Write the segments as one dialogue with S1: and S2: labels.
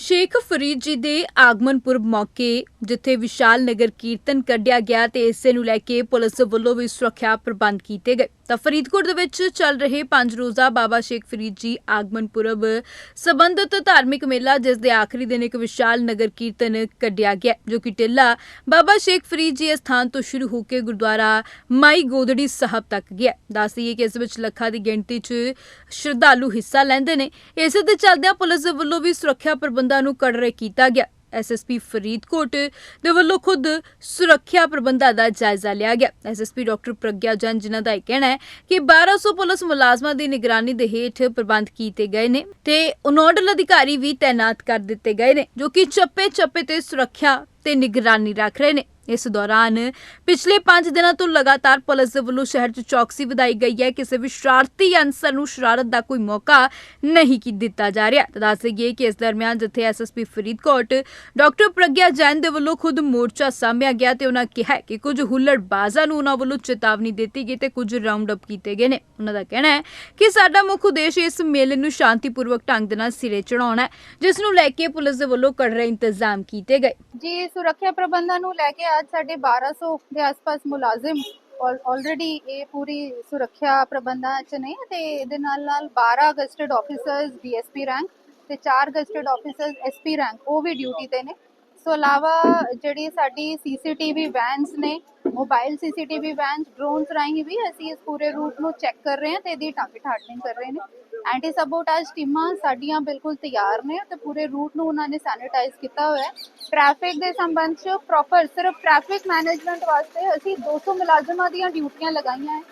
S1: ਸ਼ੇਖ ਫਰੀਦ ਜੀ ਦੇ ਆਗਮਨ ਪੁਰਬ ਮੌਕੇ, ਜਿੱਥੇ ਵਿਸ਼ਾਲ ਨਗਰ ਕੀਰਤਨ ਕੱਢਿਆ ਗਿਆ ਤੇ ਇਸੇ ਨੂੰ ਲੈ ਕੇ ਪੁਲਿਸ ਵੱਲੋਂ ਵੀ ਸੁਰੱਖਿਆ ਪ੍ਰਬੰਧ ਕੀਤੇ ਗਏ। ਤਾਂ ਫਰੀਦਕੋਟ ਦੇ ਵਿੱਚ ਚੱਲ ਰਹੇ ਪੰਜ ਰੋਜ਼ਾ ਬਾਬਾ ਸ਼ੇਖ ਫਰੀਦ ਜੀ ਆਗਮਨ ਪੁਰਬ ਸਬੰਧਤ ਧਾਰਮਿਕ ਮੇਲਾ, ਜਿਸ ਦੇ ਆਖਰੀ ਦਿਨ ਇੱਕ ਵਿਸ਼ਾਲ ਨਗਰ ਕੀਰਤਨ ਕੱਢਿਆ ਗਿਆ, ਜੋ ਕਿ ਟਿੱਲਾ ਬਾਬਾ ਸ਼ੇਖ ਫਰੀਦ ਜੀ ਸਥਾਨ ਤੋਂ ਸ਼ੁਰੂ ਹੋ ਕੇ ਗੁਰਦੁਆਰਾ ਮਾਈ ਗੋਦੜੀ ਸਾਹਿਬ ਤੱਕ ਗਿਆ। ਦੱਸਦੀਏ ਕਿ ਇਸ ਵਿੱਚ ਲੱਖਾਂ ਦੀ ਗਿਣਤੀ 'ਚ ਸ਼ਰਧਾਲੂ ਹਿੱਸਾ ਲੈਂਦੇ ਨੇ। ਇਸੇ ਦੇ ਚੱਲਦਿਆਂ ਪੁਲਿਸ ਵੱਲੋਂ ਵੀ ਸੁਰੱਖਿਆ ਪ੍ਰਬੰਧਾਂ ਨੂੰ ਕੜਰੇ ਕੀਤਾ ਗਿਆ। ਐਸਐਸਪੀ ਫਰੀਦਕੋਟ ਦੇ ਵੱਲੋਂ ਖੁਦ ਸੁਰੱਖਿਆ ਪ੍ਰਬੰਧਾਂ ਦਾ ਜਾਇਜ਼ਾ ਲਿਆ ਗਿਆ। ਐਸਐਸਪੀ ਡਾਕਟਰ ਪ੍ਰਗਿਆ ਜਨ, ਜਿਨ੍ਹਾਂ ਦਾ ਇਹ ਕਹਿਣਾ ਹੈ ਕਿ 1200 ਪੁਲਿਸ ਮੁਲਾਜ਼ਮਾਂ ਦੀ ਨਿਗਰਾਨੀ ਦੇ ਹੇਠ ਪ੍ਰਬੰਧ ਕੀਤੇ ਗਏ ਨੇ ਤੇ ਨੋਡਲ ਅਧਿਕਾਰੀ ਵੀ ਤਾਇਨਾਤ ਕਰ ਦਿੱਤੇ ਗਏ ਨੇ, ਜੋ ਕਿ ਚੱਪੇ ਚੱਪੇ ਤੇ ਸੁਰੱਖਿਆ ਤੇ ਨਿਗਰਾਨੀ ਰੱਖ ਰਹੇ ਨੇ। ਇਸ ਦੌਰਾਨ ਪਿਛਲੇ 5 ਦਿਨਾਂ ਤੋਂ ਲਗਾਤਾਰ ਪੁਲਿਸ ਦੇ ਵੱਲੋਂ ਸ਼ਹਿਰ 'ਚ ਚੌਕਸੀ ਵਧਾਈ ਗਈ ਹੈ ਕਿਸੇ ਵੀ ਸ਼ਰਾਰਤੀ ਅਨਸਰ ਨੂੰ ਸ਼ਰਾਰਤ ਦਾ ਕੋਈ ਮੌਕਾ ਨਹੀਂ ਕੀ ਦਿੱਤਾ ਜਾ ਰਿਹਾ। ਤਾਂ ਦੱਸ ਦਈਏ ਕਿ ਇਸ ਦਰਮਿਆਨ ਜਿੱਥੇ ਐਸਐਸਪੀ ਫਰੀਦਕੋਟ, ਡਾਕਟਰ ਪ੍ਰਗਿਆ ਜੈਨ ਦੇ ਵੱਲੋਂ ਖੁਦ ਮੋਰਚਾ ਸਾਂਭਿਆ ਗਿਆ ਤੇ ਉਹਨਾਂ ਕਿਹਾ ਕਿ ਕੁਝ ਹੁੱਲੜਬਾਜ਼ਾਂ ਨੂੰ ਉਹਨਾਂ ਵੱਲੋਂ ਚੇਤਾਵਨੀ ਦਿੱਤੀ ਗਈ ਤੇ ਕੁਝ ਰਾਉਂਡ ਅਪ ਕੀਤੇ ਗਏ ਨੇ। ਉਹਨਾਂ ਦਾ ਕਹਿਣਾ ਹੈ ਕਿ ਸਾਡਾ ਮੁੱਖ ਉਦੇਸ਼ ਇਸ ਮੇਲੇ ਨੂੰ ਸ਼ਾਂਤੀਪੂਰਵਕ ਢੰਗ ਦੇ ਨਾਲ ਸਿਰੇ ਚੜਾਉਣਾ ਹੈ, ਜਿਸ ਨੂੰ ਲੈ ਕੇ ਪੁਲਿਸ ਦੇ ਵੱਲੋਂ ਕੜਰੇ ਇੰਤਜ਼ਾਮ ਕੀਤੇ ਗਏ।
S2: ਜੀ, ਸੁਰੱਖਿਆ ਪ੍ਰਬੰਧਾਂ ਨੂੰ ਲੈ ਕੇ ਅੱਜ ਸਾਡੇ 1200 ਦੇ ਆਸ-ਪਾਸ ਮੁਲਾਜ਼ਮ ਆਲਰੇਡੀ ਇਹ ਪੂਰੀ ਸੁਰੱਖਿਆ ਪ੍ਰਬੰਧਾਂ 'ਚ ਨੇ ਤੇ ਇਹਦੇ ਨਾਲ ਨਾਲ 12 ਗਸਟਡ ਆਫੀਸਰਸ ਡੀਐਸਪੀ ਰੈਂਕ ਤੇ 4 ਗਸਟਡ ਆਫੀਸਰਸ ਐਸਪੀ ਰੈਂਕ ਉਹ ਵੀ ਡਿਊਟੀ ਤੇ ਨੇ। ਸੋ ਇਲਾਵਾ ਜਿਹੜੀ ਸਾਡੀ ਸੀਸੀਟੀਵੀ ਵੈਨਸ ਨੇ ਮੋਬਾਈਲ ਸੀਸੀਟੀਵੀ ਵੈਨਸ ਡਰੋਨਸ ਰਾਹੀਂ ਵੀ ਅਸੀਂ ਇਸ ਪੂਰੇ ਰੂਟ ਨੂੰ ਚੈੱਕ ਕਰ ਰਹੇ ਹਾਂ ਤੇ ਇਹਦੀ ਟਾਰਗੇਟ ਹਾਰਡਨਿੰਗ ਕਰ ਰਹੇ ਨੇ। ਐਂਟੀ ਸਬੋਟਾਜ ਟੀਮਾਂ ਸਾਡੀਆਂ ਬਿਲਕੁਲ ਤਿਆਰ ਨੇ ਤੇ ਪੂਰੇ ਰੂਟ ਨੂੰ ਉਹਨਾਂ ਨੇ ਸੈਨੀਟਾਈਜ਼ ਕੀਤਾ ਹੋਇਆ ਹੈ। ਟ੍ਰੈਫਿਕ ਦੇ ਸੰਬੰਧ 'ਚ ਪ੍ਰੋਪਰ ਸਿਰਫ ਟ੍ਰੈਫਿਕ ਮੈਨੇਜਮੈਂਟ ਵਾਸਤੇ ਅਸੀਂ 200 ਮੁਲਾਜ਼ਮਾਂ ਦੀਆਂ ਡਿਊਟੀਆਂ ਲਗਾਈਆਂ ਹੈ।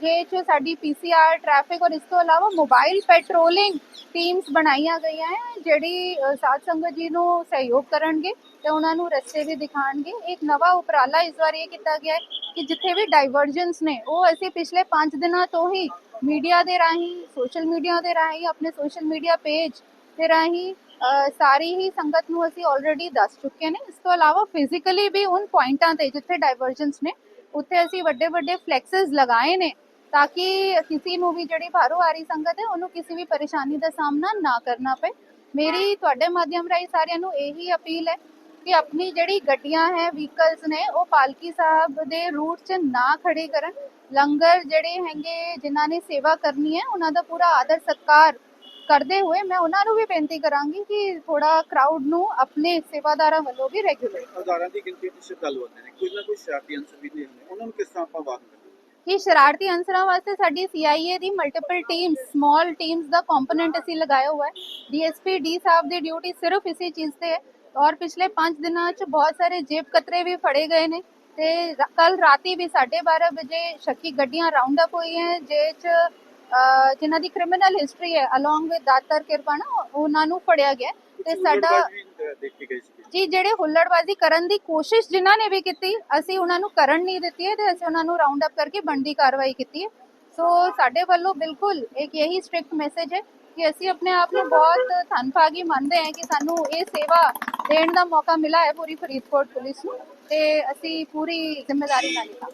S2: ਜੇ ਚ ਸਾਡੀ ਪੀਸੀਆਰ ਟ੍ਰੈਫਿਕ ਔਰ ਇਸ ਤੋਂ ਇਲਾਵਾ ਮੋਬਾਈਲ ਪੈਟਰੋਲਿੰਗ ਟੀਮਸ ਬਣਾਈਆਂ ਗਈਆਂ ਹੈ ਜਿਹੜੀ ਸਾਧ ਸੰਗਤ ਜੀ ਨੂੰ ਸਹਿਯੋਗ ਕਰਨਗੇ ਤੇ ਉਹਨਾਂ ਨੂੰ ਰਸਤੇ ਵੀ ਦਿਖਾਣਗੇ ਇੱਕ ਨਵਾਂ ਉਪਰਾਲਾ ਇਸ ਵਾਰ ਇਹ ਕੀਤਾ ਗਿਆ ਹੈ ਕਿ ਜਿੱਥੇ ਵੀ ਡਾਈਵਰਜੈਂਸ ਨੇ, ਉਹ ਅਸੀਂ ਪਿਛਲੇ 5 ਦਿਨਾਂ ਤੋਂ ਹੀ ਮੀਡੀਆ ਦੇ ਰਾਹੀਂ ਸੋਸ਼ਲ ਮੀਡੀਆ ਦੇ ਰਾਹੀਂ, ਆਪਣੇ ਸੋਸ਼ਲ ਮੀਡੀਆ ਪੇਜ ਦੇ ਰਾਹੀਂ ਸਾਰੀ ਹੀ ਸੰਗਤ ਨੂੰ ਅਸੀਂ ਆਲਰੇਡੀ ਦੱਸ ਚੁੱਕੇ ਨੇ। ਇਸ ਤੋਂ ਇਲਾਵਾ ਫਿਜ਼ੀਕਲੀ ਵੀ ਉਨ ਪੁਆਇੰਟਾਂ ਤੇ ਜਿੱਥੇ ਡਾਈਵਰਜੈਂਸ ਨੇ ਉੱਥੇ ਅਸੀਂ ਵੱਡੇ ਵੱਡੇ ਫਲੈਕਸਸ ਲਗਾਏ ਨੇ ਤਾਂ ਕਿ ਕਿਸੇ ਨੂੰ ਵੀ ਜਿਹੜੀ ਬਾਹਰੋਂ ਆ ਰਹੀ ਸੰਗਤ ਹੈ ਉਹਨੂੰ ਕਿਸੇ ਵੀ ਪਰੇਸ਼ਾਨੀ ਦਾ ਸਾਹਮਣਾ ਨਾ ਕਰਨਾ ਪਏ। ਮੇਰੀ ਤੁਹਾਡੇ ਮਾਧਿਅਮ ਰਾਹੀਂ ਸਾਰਿਆਂ ਨੂੰ ਇਹੀ ਅਪੀਲ ਹੈ ਕਿ ਆਪਣੀ ਜਿਹੜੀ ਗੱਡੀਆਂ ਹੈ ਵਹੀਕਲਸ ਨੇ ਉਹ ਪਾਲਕੀ ਸਾਹਿਬ ਦੇ ਰੂਟ 'ਚ ਨਾ ਖੜੀ ਕਰਨ। ਲੰਗਰ ਜਿਹੜੇ ਹੈਗੇ ਜਿਨ੍ਹਾਂ ਨੇ ਸੇਵਾ ਕਰਨੀ ਹੈ ਉਹਨਾਂ ਦਾ ਪੂਰਾ ਆਦਰ ਸਤਕਾਰ ਕਰਦੇ ਹੋਏ ਮੈਂ ਉਹਨਾਂ ਨੂੰ ਵੀ ਬੇਨਤੀ ਕਰਾਂਗੀ ਕਿ ਥੋੜਾ ਕਰਾਊਡ ਨੂੰ ਆਪਣੇ ਸੇਵਾਦਾਰਾਂ ਵੱਲੋਂ ਵੀ ਰੈਗੂਲੇਟ
S3: ਹਜ਼ਾਰਾਂ ਦੀ ਗਿਣਤੀ ਵਿੱਚ ਸ਼ਰਧਾਲੂ ਆਉਂਦੇ ਨੇ ਕੋਈ ਨਾ ਕੋਈ ਸ਼ਰਾਰਤੀ ਅੰਸਰ ਵੀ ਨੇ। ਉਹਨਾਂ ਨੂੰ ਕਿਸ ਤਰ੍ਹਾਂ ਆਪਾਂ ਵਾਰਨ ਕਰੀਏ
S2: ਕਿ ਸ਼ਰਾਰਤੀ ਅਨਸਰਾਂ ਵਾਸਤੇ ਸਾਡੀ CIA ਦੀ ਮਲਟੀਪਲ ਟੀਮਸ ਸਮਾਲ ਟੀਮਸ ਦਾ ਕੰਪੋਨੈਂਟ ਅਸੀਂ ਲਗਾਇਆ ਹੋਇਆ ਹੈ। ਡੀਐਸਪੀ ਡੀ ਸਾਹਿਬ ਦੀ ਡਿਊਟੀ ਸਿਰਫ ਇਸੇ ਚੀਜ਼ ਤੇ ਹੈ। ਔਰ ਪਿਛਲੇ 5 ਦਿਨਾਂ 'ਚ ਬਹੁਤ ਸਾਰੇ ਜੇਬ ਕਤਰੇ ਵੀ ਫੜੇ ਗਏ ਨੇ। ਤੇ ਕੱਲ ਰਾਤੀ ਵੀ 12:30 ਵਜੇ ਸ਼ੱਕੀ ਗੱਡੀਆਂ ਰਾਉਂਡ ਅਪ ਹੋਈਆਂ ਜੇ 'ਚ ਜਿਨ੍ਹਾਂ ਦੀ ਕ੍ਰਿਮੀਨਲ ਹਿਸਟਰੀ ਹੈ ਅਲੋਂਗ ਵਿਦ ਦਾਤਰ ਕਿਰਪਾਣਾ ਉਹਨਾਂ ਨੂੰ ਫੜਿਆ ਗਿਆ ਤੇ ਸਾਡਾ ਜੀ ਜਿਹੜੇ ਹੁੱਲੜਬਾਜ਼ੀ ਕਰਨ ਦੀ ਕੋਸ਼ਿਸ਼ ਜਿਨ੍ਹਾਂ ਨੇ ਵੀ ਕੀਤੀ ਅਸੀਂ ਉਹਨਾਂ ਨੂੰ ਕਰਨ ਨਹੀਂ ਦਿੱਤੀ ਹੈ ਤੇ ਅਸੀਂ ਉਹਨਾਂ ਨੂੰ ਰਾਉਂਡ ਅਪ ਕਰਕੇ ਬਣਦੀ ਕਾਰਵਾਈ ਕੀਤੀ ਹੈ। ਸੋ ਸਾਡੇ ਵੱਲੋਂ ਬਿਲਕੁਲ ਇੱਕ ਇਹੀ ਸਟ੍ਰਿਕਟ ਮੈਸੇਜ ਹੈ ਕਿ ਅਸੀਂ ਆਪਣੇ ਆਪ ਨੂੰ ਬਹੁਤ ਧੰਨਭਾਗੀ ਮੰਨਦੇ ਹਾਂ ਕਿ ਸਾਨੂੰ ਇਹ ਸੇਵਾ ਦੇਣ ਦਾ ਮੌਕਾ ਮਿਲਾ ਹੈ ਪੂਰੀ ਫਰੀਦਕੋਟ ਪੁਲਿਸ ਨੂੰ ਤੇ ਅਸੀਂ ਪੂਰੀ ਜ਼ਿੰਮੇਵਾਰੀ ਨਾਲ ਕੰਮ